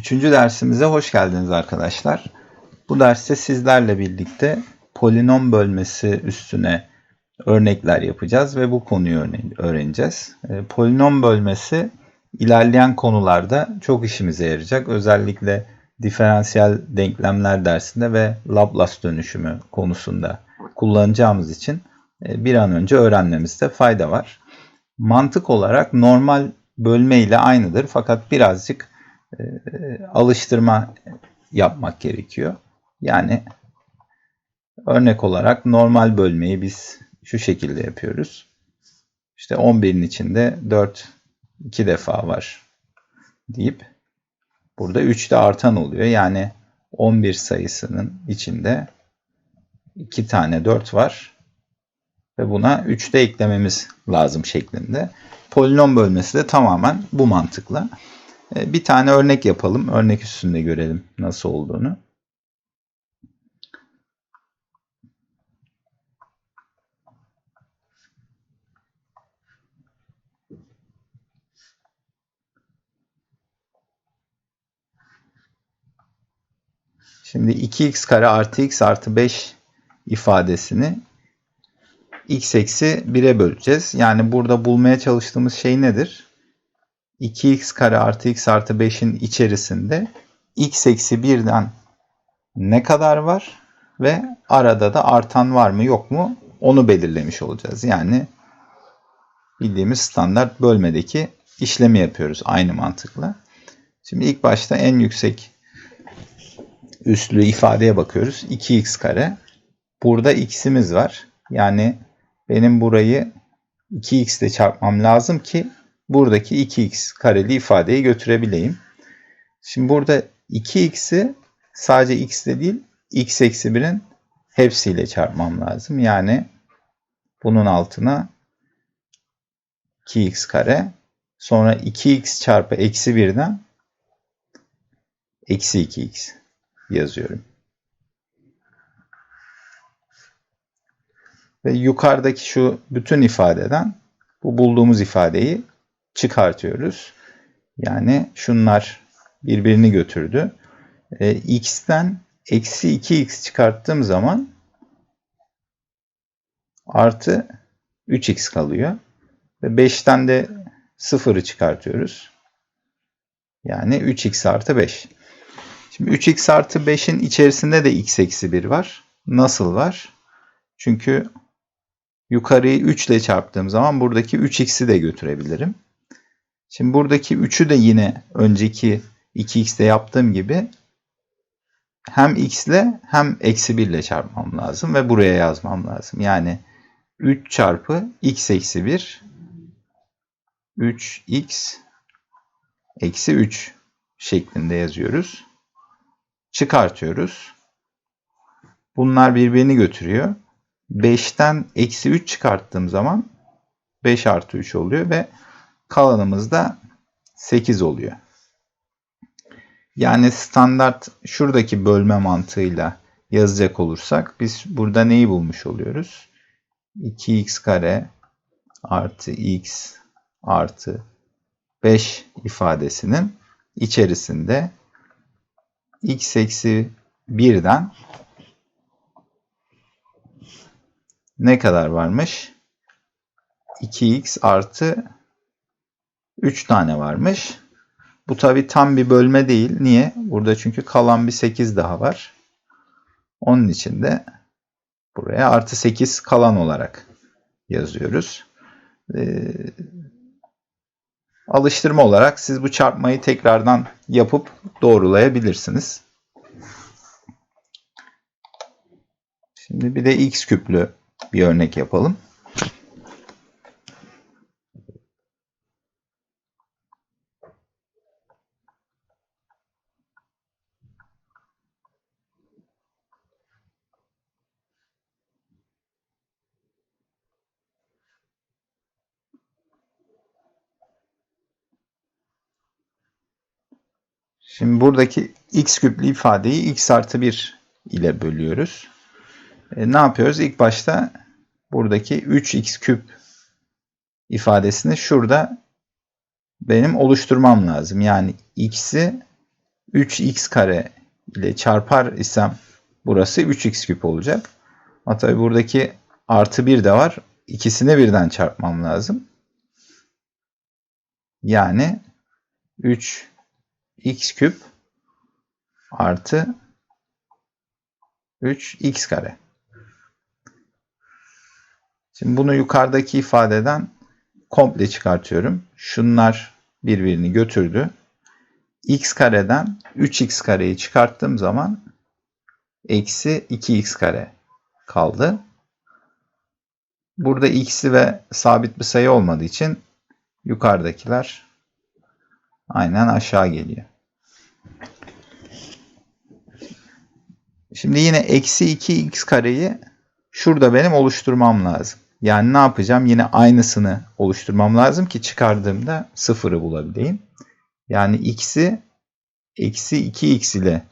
Üçüncü dersimize hoş geldiniz arkadaşlar. Bu derste sizlerle birlikte polinom bölmesi üstüne örnekler yapacağız ve bu konuyu öğreneceğiz. E, Polinom bölmesi ilerleyen konularda çok işimize yarayacak. Özellikle diferansiyel denklemler dersinde ve Laplace dönüşümü konusunda kullanacağımız için e, bir an önce öğrenmemizde fayda var. Mantık olarak normal bölme ile aynıdır fakat birazcık e, alıştırma yapmak gerekiyor. Yani örnek olarak normal bölmeyi biz şu şekilde yapıyoruz. İşte 11'in içinde 4 iki defa var deyip burada 3 de artan oluyor. Yani 11 sayısının içinde 2 tane 4 var ve buna 3 de eklememiz lazım şeklinde. Polinom bölmesi de tamamen bu mantıkla. E, Bir tane örnek yapalım. Örnek üstünde görelim nasıl olduğunu. Şimdi 2x kare artı x artı 5 ifadesini x eksi 1'e böleceğiz. Yani burada bulmaya çalıştığımız şey nedir? 2x kare artı x artı 5'in içerisinde x eksi 1'den ne kadar var ve arada da artan var mı yok mu onu belirlemiş olacağız. Yani bildiğimiz standart bölmedeki işlemi yapıyoruz aynı mantıkla. Şimdi ilk başta en yüksek üslü ifadeye bakıyoruz. 2x kare. Burada x'imiz var. Yani benim burayı 2x ile çarpmam lazım ki buradaki 2x kareli ifadeyi götürebileyim. Şimdi burada 2x'i sadece x ile değil x eksi 1'in hepsiyle çarpmam lazım. Yani bunun altına 2x kare sonra 2x çarpı eksi 1'den eksi 2x yazıyorum. Ve yukarıdaki şu bütün ifadeden bu bulduğumuz ifadeyi çıkartıyoruz. Yani şunlar birbirini götürdü. E, x'ten eksi 2x çıkarttığım zaman artı 3x kalıyor. Ve 5'ten de 0'ı çıkartıyoruz. Yani 3x artı 5. Şimdi 3x artı 5'in içerisinde de x eksi 1 var. Nasıl var? Çünkü yukarıyı 3 ile çarptığım zaman buradaki 3x'i de götürebilirim. Şimdi buradaki 3'ü de yine önceki 2x'te yaptığım gibi hem x ile hem eksi 1 ile çarpmam lazım ve buraya yazmam lazım. Yani 3 çarpı x eksi 1 3x eksi 3 şeklinde yazıyoruz. Çıkartıyoruz. Bunlar birbirini götürüyor. 5'ten eksi 3 çıkarttığım zaman 5 artı 3 oluyor ve kalanımız da 8 oluyor. Yani standart şuradaki bölme mantığıyla yazacak olursak biz burada neyi bulmuş oluyoruz? 2x kare artı x artı 5 ifadesinin içerisinde x eksi 1'den ne kadar varmış? 2x artı 3 tane varmış. Bu tabi tam bir bölme değil. Niye? Burada çünkü kalan bir 8 daha var. Onun için de buraya artı 8 kalan olarak yazıyoruz. Ee, alıştırma olarak siz bu çarpmayı tekrardan yapıp doğrulayabilirsiniz. Şimdi bir de x küplü bir örnek yapalım. Şimdi buradaki x küplü ifadeyi x artı 1 ile bölüyoruz. E, ne yapıyoruz? İlk başta buradaki 3x küp ifadesini şurada benim oluşturmam lazım. Yani x'i 3x kare ile çarpar isem burası 3x küp olacak. Ama tabii buradaki artı 1 de var. İkisini birden çarpmam lazım. Yani 3x küp artı 3x kare. Şimdi bunu yukarıdaki ifadeden komple çıkartıyorum. Şunlar birbirini götürdü. x kareden 3x kareyi çıkarttığım zaman eksi 2x kare kaldı. Burada x'li ve sabit bir sayı olmadığı için yukarıdakiler aynen aşağı geliyor. Şimdi yine eksi 2x kareyi şurada benim oluşturmam lazım. Yani ne yapacağım? Yine aynısını oluşturmam lazım ki çıkardığımda sıfırı bulabileyim. Yani x'i eksi 2x ile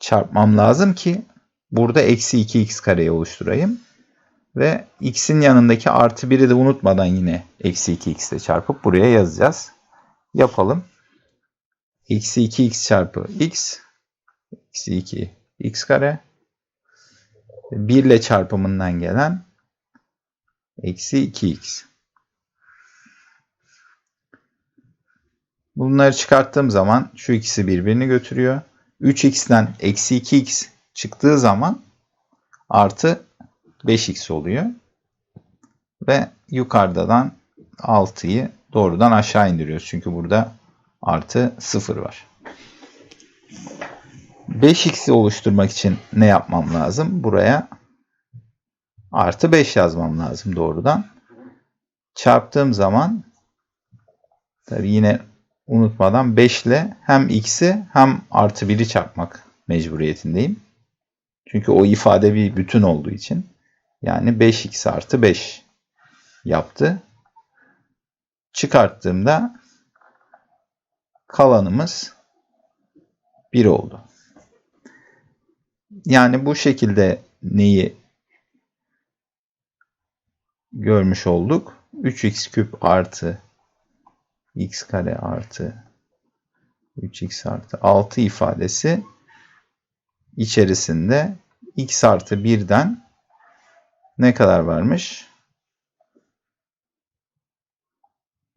çarpmam lazım ki burada eksi 2x kareyi oluşturayım. Ve x'in yanındaki artı 1'i de unutmadan yine eksi 2x ile çarpıp buraya yazacağız. Yapalım. Eksi 2x çarpı x eksi 2 x kare 1 ile çarpımından gelen eksi 2x. Bunları çıkarttığım zaman şu ikisi birbirini götürüyor. 3x'ten eksi 2x çıktığı zaman artı 5x oluyor. Ve yukarıdan 6'yı doğrudan aşağı indiriyoruz. Çünkü burada artı 0 var. 5x'i oluşturmak için ne yapmam lazım? Buraya artı 5 yazmam lazım doğrudan. Çarptığım zaman tabi yine unutmadan 5 ile hem x'i hem artı 1'i çarpmak mecburiyetindeyim. Çünkü o ifade bir bütün olduğu için. Yani 5x artı 5 yaptı. Çıkarttığımda kalanımız 1 oldu. Yani bu şekilde neyi görmüş olduk? 3x küp artı x kare artı 3x artı 6 ifadesi içerisinde x artı 1'den ne kadar varmış?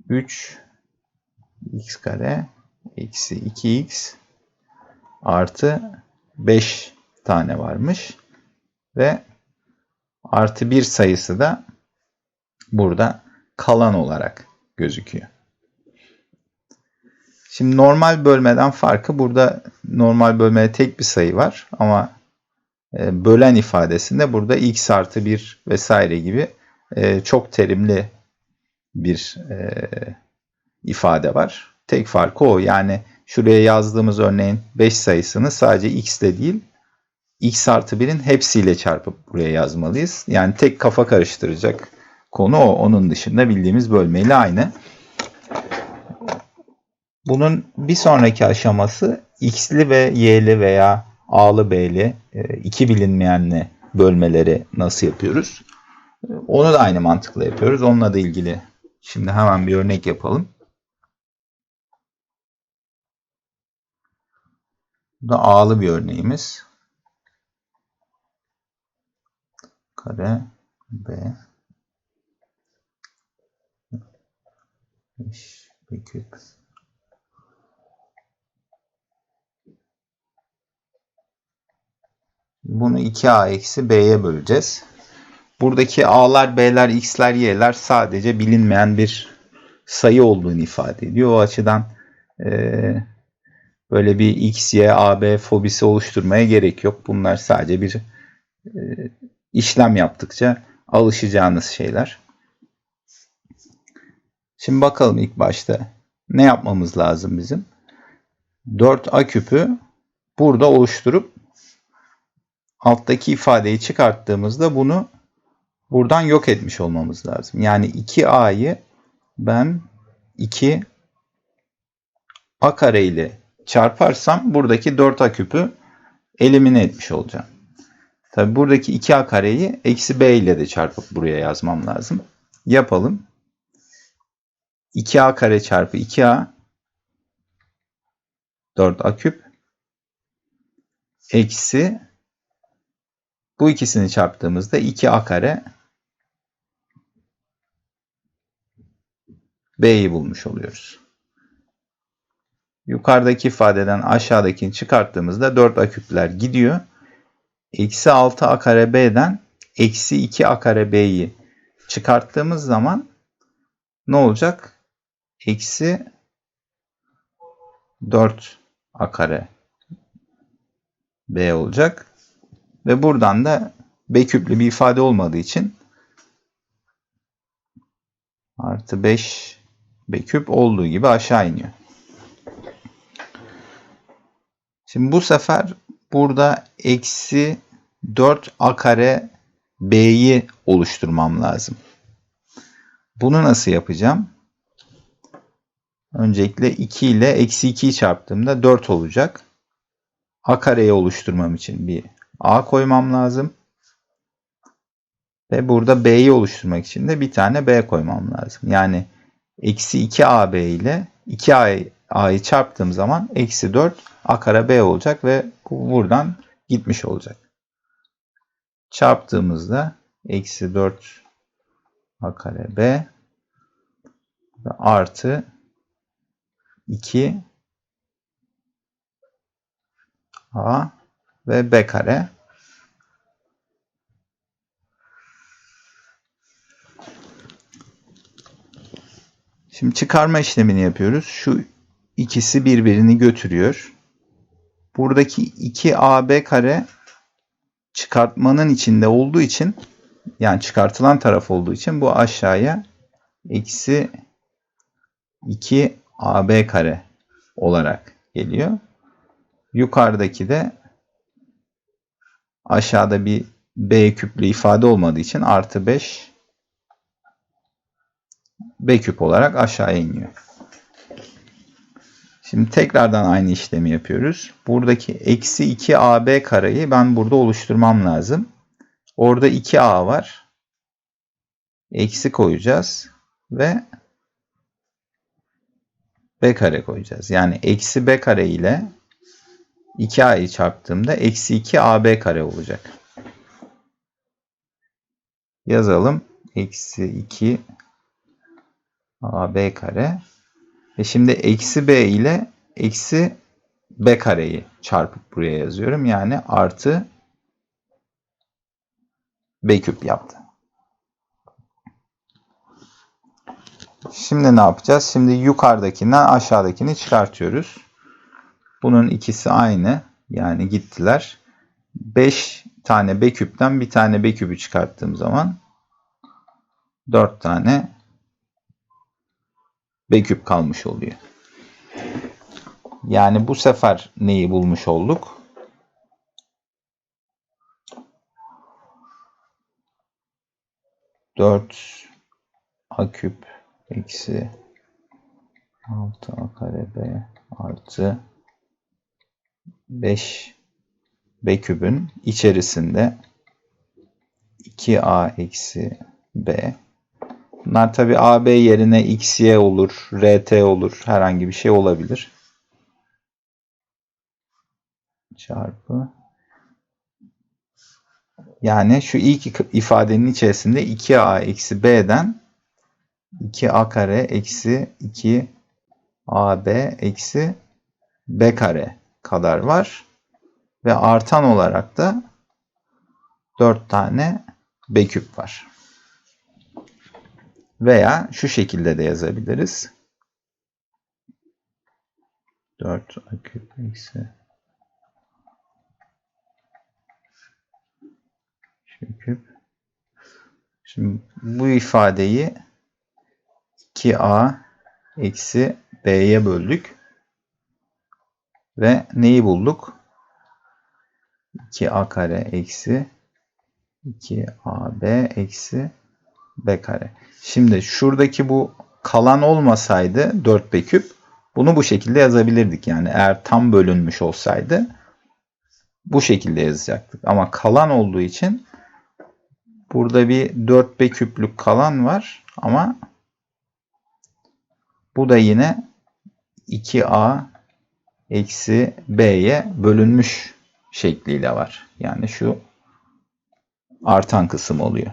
3 x kare eksi 2x artı 5 tane varmış. Ve artı 1 sayısı da burada kalan olarak gözüküyor. Şimdi normal bölmeden farkı burada normal bölmede tek bir sayı var ama e, bölen ifadesinde burada x artı 1 vesaire gibi e, çok terimli bir e, ifade var. Tek farkı o. Yani şuraya yazdığımız örneğin 5 sayısını sadece x ile değil x artı 1'in hepsiyle çarpıp buraya yazmalıyız. Yani tek kafa karıştıracak konu o. Onun dışında bildiğimiz bölmeyle aynı. Bunun bir sonraki aşaması x'li ve y'li veya a'lı b'li e, iki bilinmeyenli bölmeleri nasıl yapıyoruz? Onu da aynı mantıkla yapıyoruz. Onunla da ilgili şimdi hemen bir örnek yapalım. Bu da a'lı bir örneğimiz. Kare b 5 b küp Bunu 2a eksi b'ye böleceğiz. Buradaki a'lar, b'ler, x'ler, y'ler sadece bilinmeyen bir sayı olduğunu ifade ediyor. O açıdan e, böyle bir x, y, a, b fobisi oluşturmaya gerek yok. Bunlar sadece bir e, işlem yaptıkça alışacağınız şeyler. Şimdi bakalım ilk başta ne yapmamız lazım bizim? 4a küpü burada oluşturup alttaki ifadeyi çıkarttığımızda bunu buradan yok etmiş olmamız lazım. Yani 2a'yı ben 2 a kare ile çarparsam buradaki 4a küpü elimine etmiş olacağım. Tabi buradaki 2a kareyi eksi b ile de çarpıp buraya yazmam lazım. Yapalım. 2a kare çarpı 2a 4a küp eksi bu ikisini çarptığımızda 2a kare b'yi bulmuş oluyoruz. Yukarıdaki ifadeden aşağıdakini çıkarttığımızda 4a küpler gidiyor. Eksi 6a kare b'den eksi 2a kare b'yi çıkarttığımız zaman ne olacak? Eksi 4a kare b olacak. Ve buradan da b küplü bir ifade olmadığı için artı 5 b küp olduğu gibi aşağı iniyor. Şimdi bu sefer burada eksi 4 a kare b'yi oluşturmam lazım. Bunu nasıl yapacağım? Öncelikle 2 ile eksi 2'yi çarptığımda 4 olacak. A kareyi oluşturmam için bir A koymam lazım. Ve burada B'yi oluşturmak için de bir tane B koymam lazım. Yani eksi 2AB ile 2A'yı çarptığım zaman eksi 4 A kare B olacak ve bu buradan gitmiş olacak. Çarptığımızda eksi 4 A kare B artı 2 A ve B kare. Şimdi çıkarma işlemini yapıyoruz. Şu ikisi birbirini götürüyor. Buradaki 2AB kare çıkartmanın içinde olduğu için yani çıkartılan taraf olduğu için bu aşağıya eksi 2AB kare olarak geliyor. Yukarıdaki de aşağıda bir B küplü ifade olmadığı için artı 5 B küp olarak aşağıya iniyor. Şimdi tekrardan aynı işlemi yapıyoruz. Buradaki eksi 2AB kareyi ben burada oluşturmam lazım. Orada 2A var. Eksi koyacağız. Ve B kare koyacağız. Yani eksi B kare ile 2a'yı çarptığımda eksi 2ab kare olacak. Yazalım. Eksi 2 ab kare. Ve şimdi eksi b ile eksi b kareyi çarpıp buraya yazıyorum. Yani artı b küp yaptı. Şimdi ne yapacağız? Şimdi yukarıdakinden aşağıdakini çıkartıyoruz. Bunun ikisi aynı. Yani gittiler. 5 tane B küpten bir tane B küpü çıkarttığım zaman 4 tane B küp kalmış oluyor. Yani bu sefer neyi bulmuş olduk? Dört A küp eksi 6 A kare B artı 5 B kübün içerisinde 2A eksi B. Bunlar tabi AB yerine XY olur, RT olur, herhangi bir şey olabilir. Çarpı. Yani şu ilk ifadenin içerisinde 2A eksi B'den 2A kare eksi 2AB eksi B kare kadar var. Ve artan olarak da 4 tane B küp var. Veya şu şekilde de yazabiliriz. 4 A küp eksi küp. Şimdi bu ifadeyi 2A eksi B'ye böldük. Ve neyi bulduk? 2a kare eksi 2ab eksi b kare. Şimdi şuradaki bu kalan olmasaydı 4b küp bunu bu şekilde yazabilirdik. Yani eğer tam bölünmüş olsaydı bu şekilde yazacaktık. Ama kalan olduğu için burada bir 4b küplük kalan var ama bu da yine 2a eksi b'ye bölünmüş şekliyle var. Yani şu artan kısım oluyor.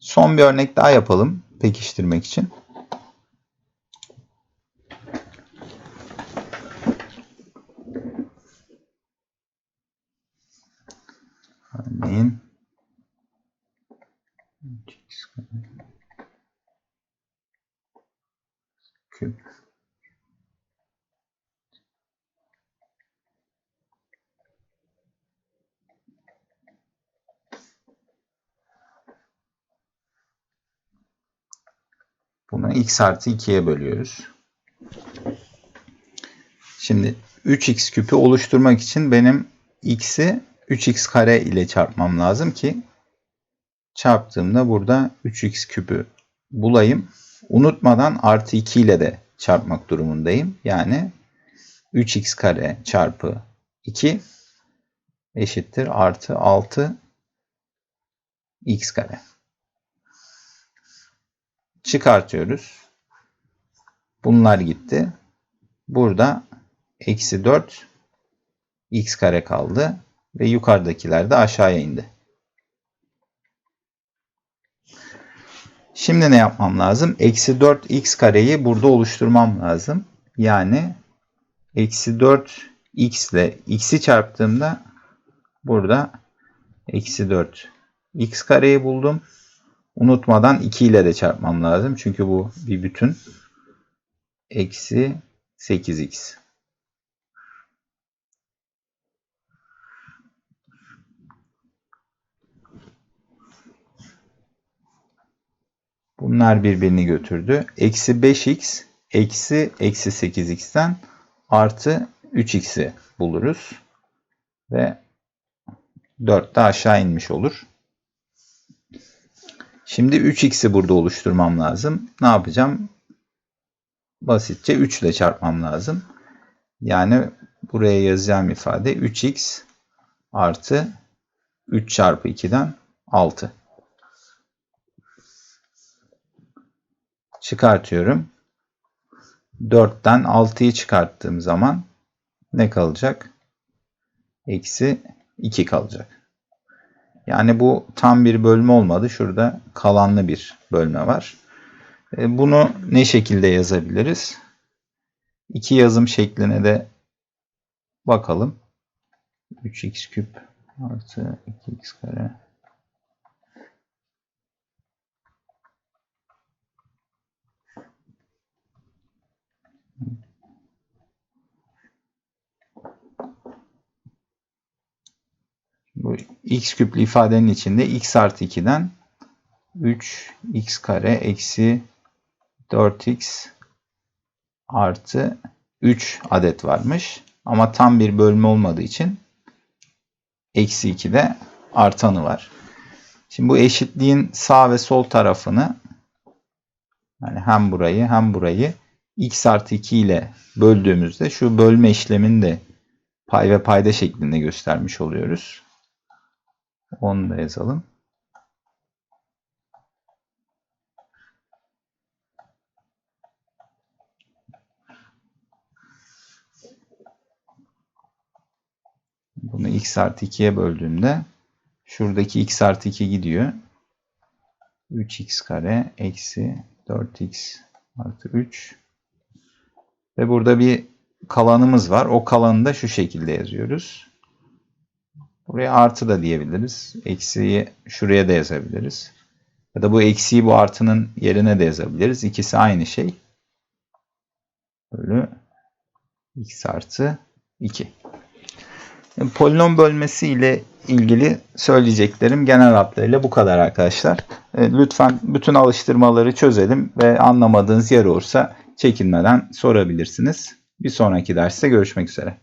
Son bir örnek daha yapalım pekiştirmek için. Örneğin küp Bunu x artı 2'ye bölüyoruz. Şimdi 3x küpü oluşturmak için benim x'i 3x kare ile çarpmam lazım ki çarptığımda burada 3x küpü bulayım. Unutmadan artı 2 ile de çarpmak durumundayım. Yani 3x kare çarpı 2 eşittir artı 6 x kare. Çıkartıyoruz. Bunlar gitti. Burada eksi 4 x kare kaldı. Ve yukarıdakiler de aşağıya indi. Şimdi ne yapmam lazım? Eksi 4x kareyi burada oluşturmam lazım. Yani eksi 4x ile x'i çarptığımda burada eksi 4 x kareyi buldum. Unutmadan 2 ile de çarpmam lazım. Çünkü bu bir bütün. Eksi 8x. Bunlar birbirini götürdü. Eksi 5x eksi eksi 8x'ten artı 3x'i buluruz. Ve 4 de aşağı inmiş olur. Şimdi 3x'i burada oluşturmam lazım. Ne yapacağım? Basitçe 3 ile çarpmam lazım. Yani buraya yazacağım ifade 3x artı 3 çarpı 2'den 6. Çıkartıyorum. 4'ten 6'yı çıkarttığım zaman ne kalacak? Eksi 2 kalacak. Yani bu tam bir bölme olmadı. Şurada kalanlı bir bölme var. E, bunu ne şekilde yazabiliriz? İki yazım şekline de bakalım. 3x küp artı 2x kare bu x küplü ifadenin içinde x artı 2'den 3x kare eksi 4x artı 3 adet varmış. Ama tam bir bölme olmadığı için eksi 2'de artanı var. Şimdi bu eşitliğin sağ ve sol tarafını yani hem burayı hem burayı x artı 2 ile böldüğümüzde şu bölme işlemini de pay ve payda şeklinde göstermiş oluyoruz. Onu da yazalım. Bunu x artı 2'ye böldüğümde şuradaki x artı 2 gidiyor. 3x kare eksi 4x artı 3 ve burada bir kalanımız var. O kalanı da şu şekilde yazıyoruz. Buraya artı da diyebiliriz. Eksiyi şuraya da yazabiliriz. Ya da bu eksiyi bu artının yerine de yazabiliriz. İkisi aynı şey. Böyle x artı 2. Polinom bölmesi ile ilgili söyleyeceklerim genel hatlarıyla bu kadar arkadaşlar. E, lütfen bütün alıştırmaları çözelim ve anlamadığınız yer olursa çekinmeden sorabilirsiniz. Bir sonraki derste görüşmek üzere.